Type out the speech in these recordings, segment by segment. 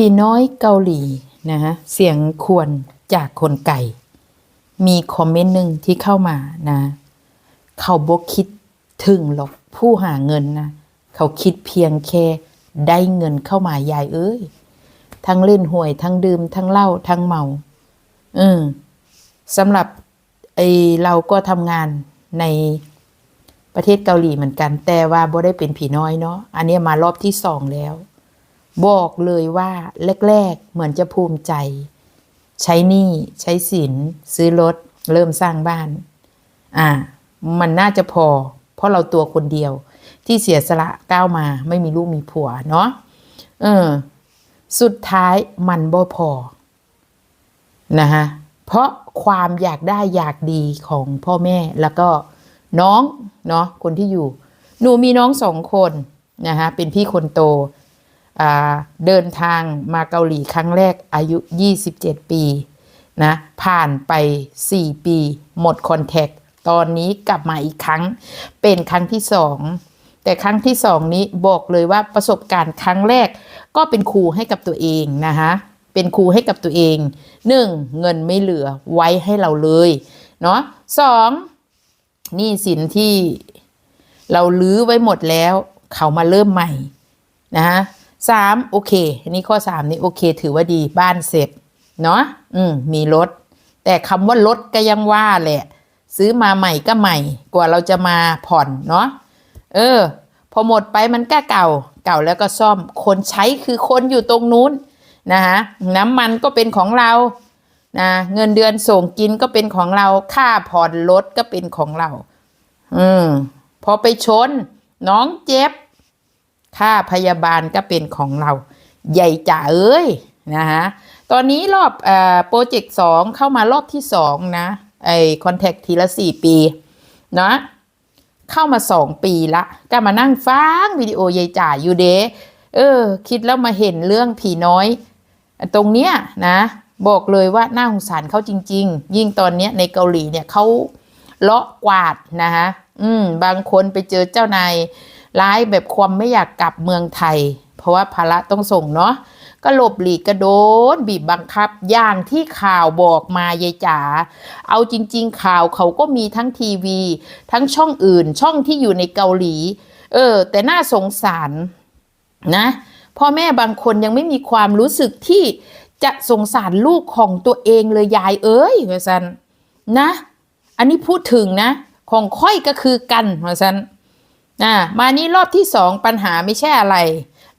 ผีน้อยเกาหลีนะฮะเสียงควรจากคนไก่ มีคอมเมนต์หนึ่งที่เข้ามานะ เขาบกคิดถึงหรอกผู้หาเงินนะ เขาคิดเพียงแค่ได้เงินเข้ามายายเอ้ย ทั้งเล่นหวยทั้งดื่มทั้งเหล้าทั้งเมาเออสำหรับไอเราก็ทำงานในประเทศเกาหลีเหมือนกัน แต่ว่าบ่ได้เป็นผีน้อยเนาะอันนี้มารอบที่สองแล้ว บอกเลยว่าแรกๆเหมือนจะภูมิใจ ใช้หนี้ใช้สิน ซื้อรถ เริ่มสร้างบ้าน อ่า มันน่าจะพอ เพราะเราตัวคนเดียว ที่เสียสละก้าวมาไม่มีลูกมีผัวเนาะเออ สุดท้ายมันบ่พอนะฮะเพราะความอยากได้อยากดีของพ่อแม่แล้วก็น้องเนาะคนที่อยู่ หนูมีน้องสองคนนะฮะเป็นพี่คนโต เดินทางมาเกาหลีครั้งแรกอายุ 27 ปีนะผ่านไป 4 ปี หมดคอนแทคตอนนี้กลับมาอีกครั้งเป็นครั้งที่สองแต่ครั้งที่สองนี้บอกเลยว่าประสบการณ์ครั้งแรกก็เป็นครูให้กับตัวเองนะคะเป็นครูให้กับตัวเองหนึ่งเงินไม่เหลือไว้ให้เราเลยเนาะสองหนี้สินที่เราลื้อไว้หมดแล้ว เขามาเริ่มใหม่นะฮะ สามโอเค อันนี้ข้อสามนี่โอเค ถือว่าดีบ้านเสร็จ เนาะอืมมีรถ แต่คำว่ารถก็ยังว่าแหละ ซื้อมาใหม่ก็ใหม่ กว่าเราจะมาผ่อนเนาะเออ พอหมดไปมันก็เก่า เก่าแล้วก็ซ่อม คนใช้คือคนอยู่ตรงนู้นนะฮะน้ำมันก็เป็นของเรานะเงินเดือนส่งกินก็เป็นของเรา ค่าผ่อนรถก็เป็นของเรา อืมพอไปชน น้องเจ็บ ค่าพยาบาลก็เป็นของเราใหญ่จ่าเอ้ยนะฮะตอนนี้รอบโปรเจกต์สองเข้ามารอบที่สองนะไอคอนแทคทีละสี่ปีเนาะเข้ามาสองปีละก็มานั่งฟังวิดีโอยายจ่าอยู่เดเออ คิดแล้วมาเห็นเรื่องผีน้อย ตรงเนี้ยนะ บอกเลยว่าน่าสงสารเขาจริง ๆ ยิ่งตอนเนี้ยในเกาหลีเนี่ยเขาเลาะกวาดนะคะอืมบางคนไปเจอเจ้านาย ร้ายแบบความไม่อยากกลับเมืองไทย เพราะว่าภาระต้องส่งเนาะก็หลบหลีกกระโดนบีบบังคับอย่างที่ข่าวบอกมายายจ๋าเอาจริง ๆ ข่าวเขาก็มีทั้งทีวี ทั้งช่องอื่นช่องที่อยู่ในเกาหลี เออ แต่น่าสงสารนะพ่อแม่บางคนยังไม่มีความรู้สึกที่จะสงสารลูกของตัวเองเลยยายเอ้ยว่าซันนะ อันนี้พูดถึงนะ ของค่อยก็คือกันว่าซัน นะมานี้รอบที่สองปัญหาไม่ใช่อะไร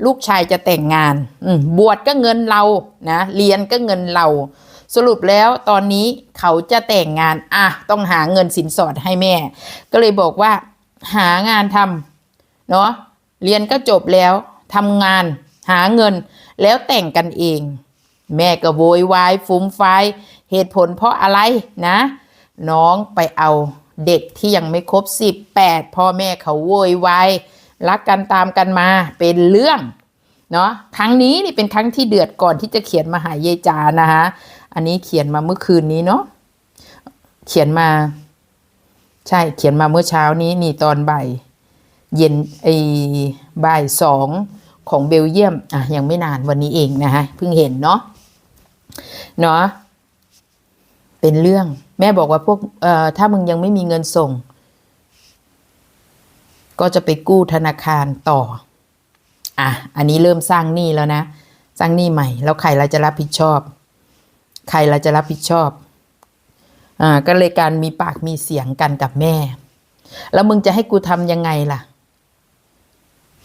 ลูกชายจะแต่งงานอืมบวชก็เงินเรานะเรียนก็เงินเรา สรุปแล้วตอนนี้เขาจะแต่งงานอะต้องหาเงินสินสอดให้แม่ ก็เลยบอกว่า หางานทำเนาะเรียนก็จบแล้วทำงานหาเงินแล้วแต่งกันเอง แม่ก็โวยวายฟุ้มไฟายเหตุผลเพราะอะไรนะ น้องไปเอา เด็กที่ยังไม่ครบสิบแปดพ่อแม่เขาโวยวายรักกันตามกันมาเป็นเรื่องเนาะครั้งนี้นี่เป็นครั้งที่เดือดก่อนที่จะเขียนมาหายายจานะคะอันนี้เขียนมาเมื่อคืนนี้เนาะเขียนมา ใช่เขียนมาเมื่อเช้านี้นี่ตอนบ่ายเย็นไอ้บ่ายสองของเบลเยียมอะยังไม่นานวันนี้เองนะคะเพิ่งเห็นเนาะเนาะ เป็นเรื่อง แม่บอกว่าพวกถ้ามึงยังไม่มีเงินส่ง ก็จะไปกู้ธนาคารต่อ อะ อันนี้เริ่มสร้างหนี้แล้วนะ สร้างหนี้ใหม่ แล้วใครเราจะรับผิดชอบ ใครเราจะรับผิดชอบ อ่า ก็เลยการมีปากมีเสียงกันกับแม่ แล้วมึงจะให้กูทำยังไงล่ะ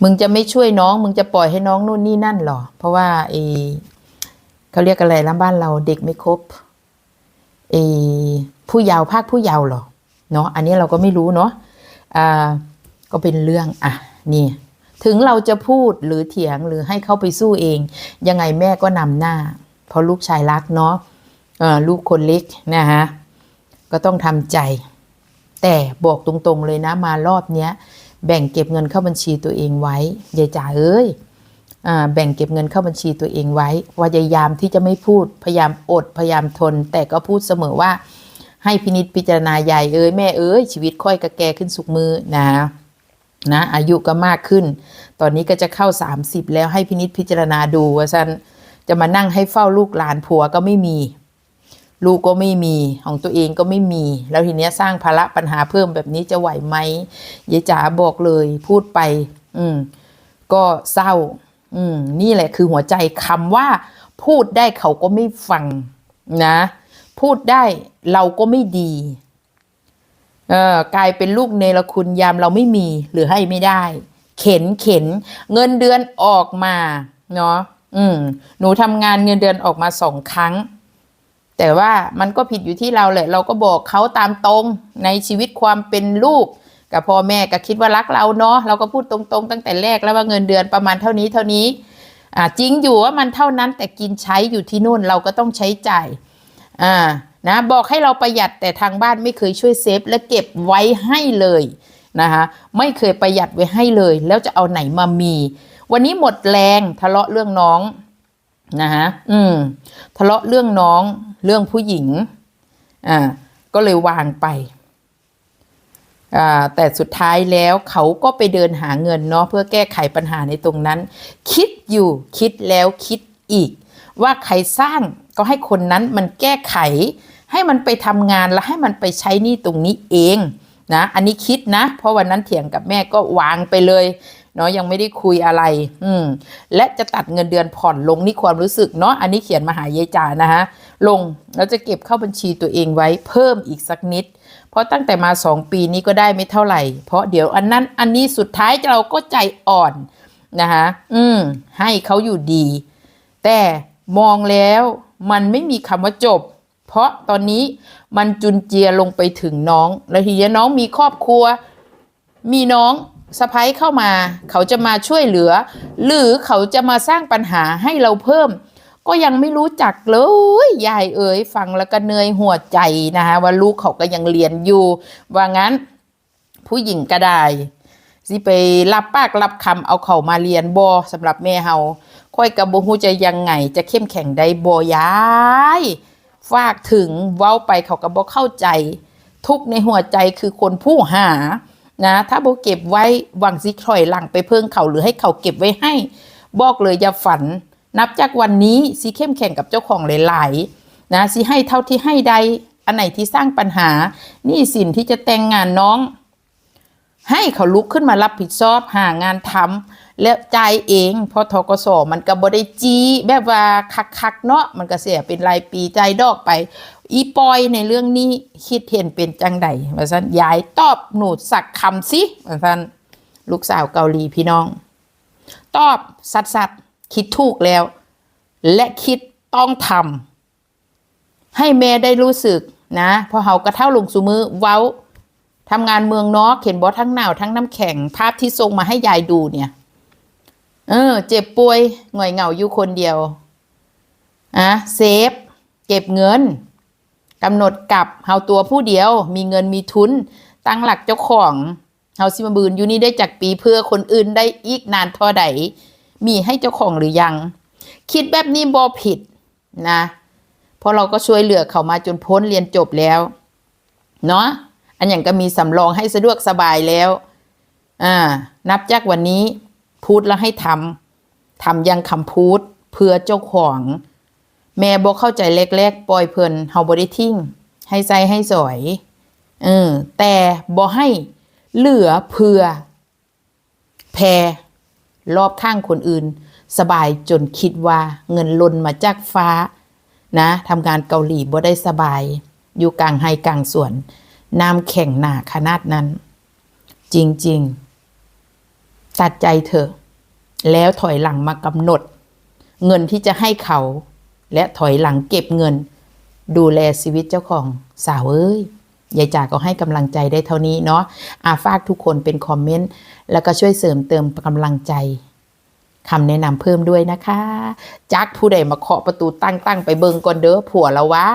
มึงจะไม่ช่วยน้อง มึงจะปล่อยให้น้องนู่นนี่นั่นหรอ เพราะว่าไอเขาเรียกอะไรแล้วบ้านเราเด็กไม่ครบ ไอผู้เยาว์ภาคผู้เยาว์หรอเนาะอันนี้เราก็ไม่รู้เนาะอ่าก็เป็นเรื่องอะนี่ถึงเราจะพูดหรือเถียงหรือให้เขาไปสู้เอง ยังไงแม่ก็นำหน้า เพราะลูกชายรักเนาะลูกคนเล็กนะฮะก็ต้องทำใจ แต่บอกตรงๆเลยนะมารอบเนี้ย แบ่งเก็บเงินเข้าบัญชีตัวเองไว้ยายจ๋าเอ้ย แบ่งเก็บเงินเข้าบัญชีตัวเองไว้พยายามที่จะไม่พูดพยายามอดพยายามทน แต่ก็พูดเสมอว่าให้พินิจพิจารณายายเอ้ยแม่เอ้ยชีวิตค่อยกระแกขึ้นสุกมือนะนะอายุก็มากขึ้น ตอนนี้ก็จะเข้า 30 แล้วให้พินิจพิจารณาดูว่าซันจะมานั่งให้เฝ้าลูกหลานผัวก็ไม่มี ลูกก็ไม่มีของตัวเองก็ไม่มี แล้วทีเนี้ยสร้างภาระปัญหาเพิ่มแบบนี้จะไหวไหมยายจ๋าบอกเลยพูดไป อืมก็เศร้า อืมนี่แหละคือหัวใจคำว่า พูดได้เขาก็ไม่ฟังนะ พูดได้เราก็ไม่ดีเออกลายเป็นลูกเนรคุณยามเราไม่มีหรือให้ไม่ได้ เข็นเข็น เงินเดือนออกมาเนาะอืมหนูทำงานเงินเดือนออกมาสองครั้ง แต่ว่ามันก็ผิดอยู่ที่เราแหละ เราก็บอกเขาตามตรงในชีวิตความเป็นลูก กับพ่อแม่ก็คิดว่ารักเราเนาะเราก็พูดตรงๆ ตั้งแต่แรกแล้วว่าเงินเดือนประมาณเท่านี้เท่านี้อ่าจริงอยู่ว่ามันเท่านั้นแต่กินใช้อยู่ที่นู่นเราก็ต้องใช้จ่ายอ่านะบอกให้เราประหยัดแต่ทางบ้านไม่เคยช่วยเซฟและเก็บไว้ให้เลยนะคะไม่เคยประหยัดไว้ให้เลย แล้วจะเอาไหนมามี วันนี้หมดแรงทะเลาะเรื่องน้องนะคะอืมทะเลาะเรื่องน้องเรื่องผู้หญิงอ่าก็เลยวางไป แต่สุดท้ายแล้วเขาก็ไปเดินหาเงินเนาะเพื่อแก้ไขปัญหาในตรงนั้น คิดอยู่คิดแล้วคิดอีก ว่าใครสร้างก็ให้คนนั้นมันแก้ไข ให้มันไปทำงานแล้วให้มันไปใช้นี่ตรงนี้เองนะอันนี้คิดนะ เพราะวันนั้นเถียงกับแม่ก็วางไปเลย เนาะยังไม่ได้คุยอะไร อืมและจะตัดเงินเดือนผ่อนลงนี่ความรู้สึกเนาะอันนี้เขียนมาหายายจ๋านะฮะลงแล้วจะเก็บเข้าบัญชีตัวเองไว้เพิ่มอีกสักนิด เพราะตั้งแต่มาสองปีนี้ก็ได้ไม่เท่าไหร่ เพราะเดี๋ยวอันนั้นอันนี้สุดท้ายเราก็ใจอ่อนนะคะอืมให้เขาอยู่ดี แต่มองแล้วมันไม่มีคำว่าจบ เพราะตอนนี้มันจุนเจียลงไปถึงน้อง แล้วทีนี้น้องมีครอบครัว มีน้อง สะพ้ยเข้ามา เขาจะมาช่วยเหลือ หรือเขาจะมาสร้างปัญหาให้เราเพิ่ม ก็ยังไม่รู้จักเลยยายเอ๋ยฟังแล้วก็เนยหัวใจนะคะว่าลูกเขาก็ยังเรียนอยู่ ว่างั้นผู้หญิงก็ได้สิไปรับปากรับคำเอาเขามาเรียนบอสำหรับแม่เฮาค่อยกับบ่ฮู้จะยังไง จะเข้มแข็งได้บ่ยายฝากถึงเว้าไปเขาก็บ่เข้าใจ ทุกในหัวใจคือคนผู้หา นะถ้าโบเก็บไว้หวังซิถอยหลังไปเพิ่งเขาหรือให้เขาเก็บไว้ให้ บอกเลยอย่าฝัน นับจากวันนี้ซีเข้มแข็งกับเจ้าของหลายๆนะซีให้เท่าที่ให้ใดอันไหนที่สร้างปัญหานี่สินที่จะแต่งงานน้อง ให้เขาลุกขึ้นมารับผิดชอบหางานทำ แล้วจ่ายเองเพราะทกสมันก็บ่ได้จีแบบว่าคักๆเนาะมันก็เสียเป็นรายปีจ่ายดอกไป อีปอยในเรื่องนี้คิดเห็นเป็นจังใดว่าซั่นยายตอบหนูสักคำสิว่าซั่นลูกสาวเกาหลีพี่น้อง ตอบสัดสัดคิดถูกแล้ว และคิดต้องทำให้แม่ได้รู้สึกนะพอเฮากระเท่าลงสูมือเว้าทำงานเมืองนอกเห็นบอทั้งหนาวทั้งน้ำแข็งภาพที่ส่งมาให้ยายดูเนี่ย เออ เจ็บป่วยหง่อยเหงาอยู่คนเดียวอะเซฟ เก็บเงินกำหนดกลับเฮาตัวผู้เดียว มีเงินมีทุน ตั้งหลักเจ้าของเฮาสิมาบืนอยู่นี่ได้จากปีเพื่อคนอื่นได้อีกนานเท่าใด มีให้เจ้าของหรือยัง คิดแบบนี้บ่ผิดนะเพราะเราก็ช่วยเหลือเขามาจนพ้นเรียนจบแล้ว เนาะอันอย่างก็มีสำรองให้สะดวกสบายแล้ว อ่า นับจากวันนี้ พูดแล้วให้ทำทำยังคำพูดเพื่อเจ้าของ แม่บอกเข้าใจแรกๆปล่อยเพิ่นเฮาบ่ได้ทิ้งให้ใจให้สวยเออแต่บ่ให้เหลือเพื่อแพรรอบข้างคนอื่น สบายจนคิดว่าเงินล่นมาจากฟ้า นะทำงานเกาหลีบ่ได้สบาย อยู่กลางไฮกลางสวน น้ำแข็งหนาขนาดนั้น จริง ๆ ตัดใจเถอะ แล้วถอยหลังมากำหนด เงินที่จะให้เขา และถอยหลังเก็บเงิน ดูแลชีวิตเจ้าของสาวเอ้ยยายจ๋าก็ให้กำลังใจได้เท่านี้เนาะอาฝากทุกคนเป็นคอมเมนต์ แล้วก็ช่วยเสริมเติมกำลังใจคำแนะนำเพิ่มด้วยนะคะ จักผู้ใดมาเคาะประตูตั้งตั้งๆไปเบิงก่อนเด้อผัวแล้วว่า